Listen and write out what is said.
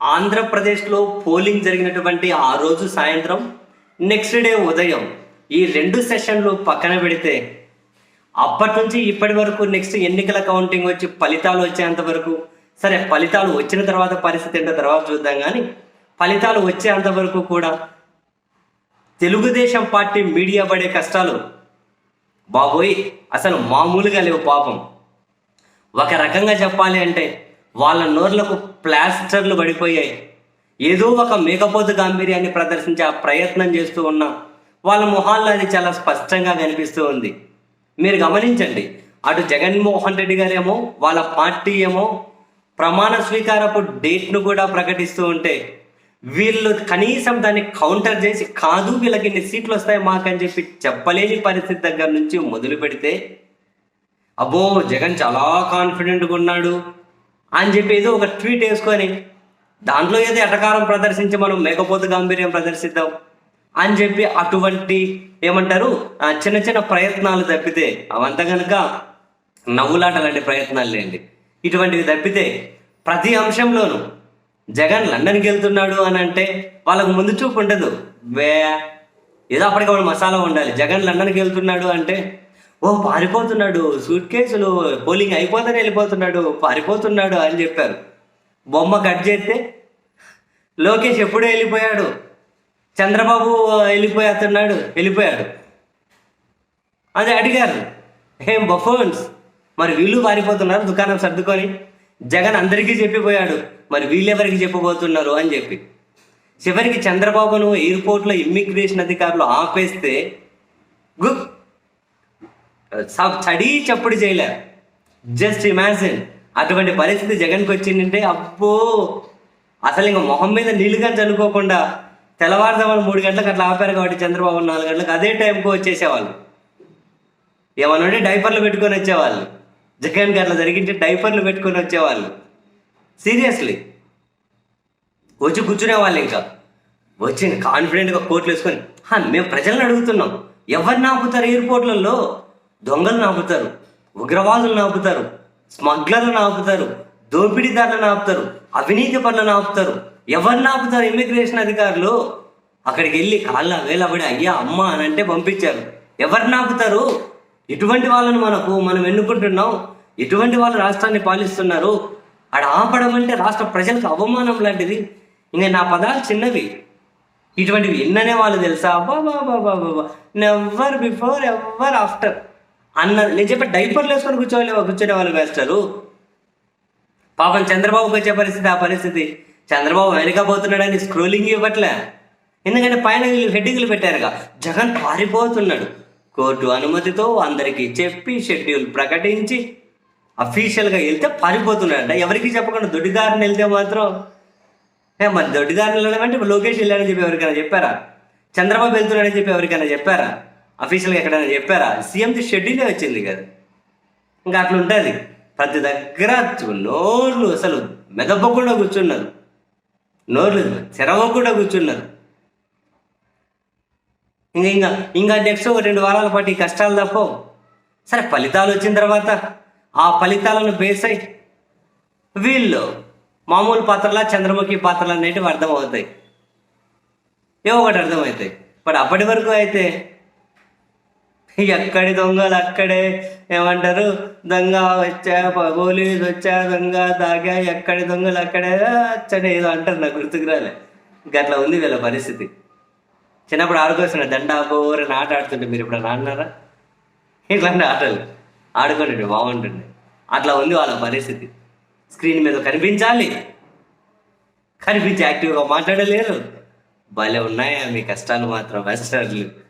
ఆంధ్రప్రదేశ్లో పోలింగ్ జరిగినటువంటి ఆ రోజు సాయంత్రం నెక్స్ట్ డే ఉదయం ఈ రెండు సెషన్లు పక్కన పెడితే అప్పటి నుంచి ఇప్పటి వరకు నెక్స్ట్ ఎన్నికల కౌంటింగ్ వచ్చి ఫలితాలు వచ్చేంత వరకు సరే ఫలితాలు వచ్చిన తర్వాత పరిస్థితి ఏంటో తర్వాత చూద్దాం కానీ ఫలితాలు వచ్చేంత వరకు కూడా తెలుగుదేశం పార్టీ మీడియా పడే కష్టాలు బాబోయ్ అసలు మామూలుగా లేవు పాపం. ఒక రకంగా చెప్పాలి అంటే వాళ్ళ నోర్లకు ప్లాస్టర్లు పడిపోయాయి. ఏదో ఒక మేకపోతు గాంభీర్యాన్ని ప్రదర్శించే ఆ ప్రయత్నం చేస్తూ ఉన్న వాళ్ళ మొహాల్లో అది చాలా స్పష్టంగా కనిపిస్తూ ఉంది. మీరు గమనించండి అటు జగన్మోహన్ రెడ్డి గారేమో వాళ్ళ పార్టీ ఏమో ప్రమాణ స్వీకారపు డేట్ను కూడా ప్రకటిస్తూ ఉంటే వీళ్ళు కనీసం దాన్ని కౌంటర్ చేసి కాదు వీళ్ళకి ఇన్ని సీట్లు వస్తాయి మాకని చెప్పి చెప్పలేని పరిస్థితి దగ్గర నుంచి మొదలు పెడితే అబ్బో జగన్ చాలా కాన్ఫిడెంట్గా ఉన్నాడు. అని చెప్పి ఏదో ఒక ట్వీట్ వేసుకొని దాంట్లో ఏదో ఎటకారం ప్రదర్శించి మనం మేకపోతు గాంభీర్యం ప్రదర్శిద్దాం అని చెప్పి అటువంటి ఏమంటారు ఆ చిన్న చిన్న ప్రయత్నాలు తప్పితే అవంతా కనుక నవ్వులాటలాంటి ప్రయత్నాలు లేండి. ఇటువంటివి తప్పితే ప్రతి అంశంలోనూ జగన్ లండన్కి వెళ్తున్నాడు అని అంటే వాళ్ళకు ముందు చూపు ఉండదు. వే ఏదో అప్పటికప్పుడు మసాలా ఉండాలి. జగన్ లండన్కి వెళ్తున్నాడు అంటే ఓ పారిపోతున్నాడు. సూట్ కేసులు పోలింగ్ అయిపోతానే వెళ్ళిపోతున్నాడు. పారిపోతున్నాడు అని చెప్పారు. బొమ్మ కట్ చేస్తే లోకేష్ ఎప్పుడూ వెళ్ళిపోయాడు. చంద్రబాబు వెళ్ళిపోయేస్తున్నాడు వెళ్ళిపోయాడు. అది అడిగారు. ఏం బఫోన్స్? మరి వీళ్ళు పారిపోతున్నారు దుకాణం సర్దుకొని. జగన్ అందరికీ చెప్పిపోయాడు. మరి వీళ్ళెవరికి చెప్పబోతున్నారు అని చెప్పి. చివరికి చంద్రబాబును ఎయిర్పోర్ట్లో ఇమ్మిగ్రేషన్ అధికారులు ఆపేస్తే గు చడి చప్పుడు చేయలే. జస్ట్ ఇమాజిన్ అటువంటి పరిస్థితి జగన్కి వచ్చిందంటే అప్పో అసలు ఇంకా మొహం మీద నీళ్ళుగా చల్లుకోకుండా తెల్లవారుజామున మూడు గంటలకు అట్లా ఆపారు కాబట్టి చంద్రబాబు నాలుగు గంటలకు అదే టైంకి వచ్చేసేవాళ్ళు. ఏమన్నా ఉంటే డైపర్లు పెట్టుకొని వచ్చేవాళ్ళు. జగన్కి అట్లా జరిగింటే డైపర్లు పెట్టుకొని వచ్చేవాళ్ళు. సీరియస్లీ. వచ్చి కూర్చునే వాళ్ళు ఇంకా. వచ్చి కాన్ఫిడెంట్గా కోట్లు వేసుకొని మేము ప్రజలను అడుగుతున్నాం. ఎవరిని ఆపుతారు ఎయిర్పోర్ట్లలో? దొంగలను ఆపుతారు ఉగ్రవాదులను ఆపుతారు స్మగ్లర్లను ఆపుతారు దోపిడీదారులను ఆపుతారు అవినీతి పనులను ఆపుతారు. ఎవరిని ఆపుతారు ఇమిగ్రేషన్ అధికారులు? అక్కడికి వెళ్ళి కాళ్ళ వేలబడి అయ్యా అమ్మ అని అంటే పంపించారు. ఎవరిని ఆపుతారు? ఇటువంటి వాళ్ళను మనకు మనం ఎన్నుకుంటున్నాం. ఇటువంటి వాళ్ళు రాష్ట్రాన్ని పాలిస్తున్నారు. ఆడ ఆపడం అంటే రాష్ట్ర ప్రజలకు అవమానం లాంటిది. ఇంకా నా పదాలు చిన్నవి. ఇటువంటివి ఎన్ననే వాళ్ళు తెలుసా? బాబా బాబా బాబా నెవర్ బిఫోర్ ఎవర్ ఆఫ్టర్ అన్న నేను చెప్పే డైపర్లు వేసుకొని కూర్చోవాలి కూర్చునే వాళ్ళు వేస్తారు పాపం చంద్రబాబుకి వచ్చే పరిస్థితి ఆ పరిస్థితి. చంద్రబాబు వెనకపోతున్నాడని స్క్రోలింగ్ ఇవ్వట్లే. ఎందుకంటే పైన హెడ్డింగ్లు పెట్టారుగా. జగన్ పారిపోతున్నాడు. కోర్టు అనుమతితో అందరికీ చెప్పి షెడ్యూల్ ప్రకటించి అఫీషియల్గా వెళ్తే పారిపోతున్నాడంట. ఎవరికి చెప్పకుండా దొడ్డిదారిని వెళ్తే మాత్రం. ఏ మరి దొడ్డిదారిని వెళ్ళడం అంటే లోకేష్ వెళ్ళాడని చెప్పి ఎవరికైనా చెప్పారా? చంద్రబాబు వెళ్తున్నాడని చెప్పి ఎవరికైనా చెప్పారా? అఫీషియల్గా ఎక్కడైనా చెప్పారా? సీఎంది షెడ్యూలే వచ్చింది కదా. ఇంకా అట్లా ఉంటుంది ప్రతి దగ్గర నోర్లు అసలు మెదపకుండా కూర్చున్నారు. నోర్లు తెరవకుండా కూర్చున్నారు. ఇంకా ఇంకా ఇంకా నెక్స్ట్ ఒక రెండు వారాల పాటు ఈ కష్టాలు తప్పవు. సరే ఫలితాలు వచ్చిన తర్వాత ఆ ఫలితాలను బేస్ అయి వీళ్ళు మామూలు పాత్రలా చంద్రముఖి పాత్రలు అనేటివి అర్థమవుతాయి. ఏవో ఒకటి అర్థమవుతాయి. బట్ అప్పటి వరకు అయితే ఎక్కడి దొంగలు అక్కడే? ఏమంటారు? దొంగ వచ్చా ప- పోలీసు వచ్చా దొంగ దాగా ఎక్కడి దొంగలు అక్కడే? అచ్చడే ఏదో అంటారు నాకు గుర్తుకు రాలే. గట్లా ఉంది వీళ్ళ పరిస్థితి. చిన్నప్పుడు ఆడుకోవచ్చు దండా బోరని ఆట ఆడుతుంటే మీరు ఇప్పుడు ఆడినారా? ఇట్లాంటి ఆటలు. ఆడుకుంటుండే బాగుంటుండే అట్లా ఉంది వాళ్ళ పరిస్థితి. స్క్రీన్ మీద కనిపించాలి. కనిపించి యాక్టివ్గా మాట్లాడలేరు. భలే ఉన్నాయా మీ కష్టాలు మాత్రం మాస్టర్లు